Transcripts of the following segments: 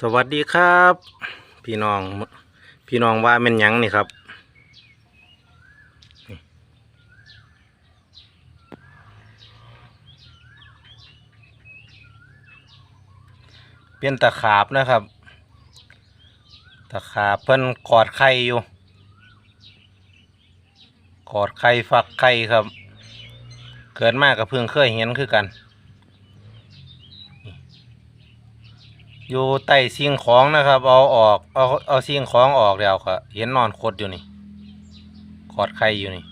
สวัสดีครับ พี่น้องพี่น้องว่าเป็นยังนี่ครับเป็นตะขาบนะครับ ตะขาบเพิ่นกอดไข่อยู่ กอดไข่ฟักไข่ครับ เกิดมากกับเพิ่งเคยเห็นคือกัน อยู่ใต้สิ่งของนะครับ เอาออกเอาเอาสิ่งของออกแล้วก็เห็นนอนคดอยู่นี่กอดไข่อยู่นี่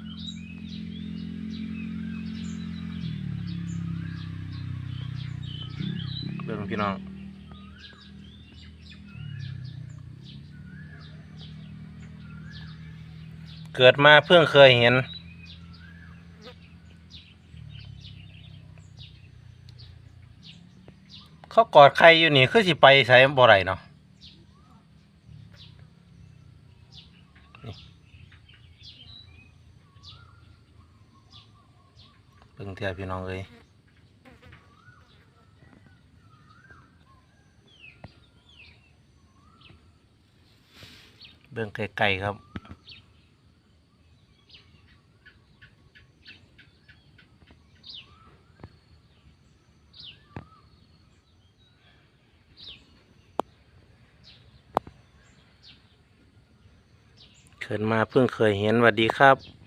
เบิ่งพี่น้องเกิดมาเพิ่งเคยเห็น เขากอดใครอยู่นี่คือสิไปใส่บ่ไรเนาะเบิ่งเทียพี่น้องเลยเบิ่งไกลๆครับ เขิดมาเพิ่งเคยเห็นสวัสดีครับ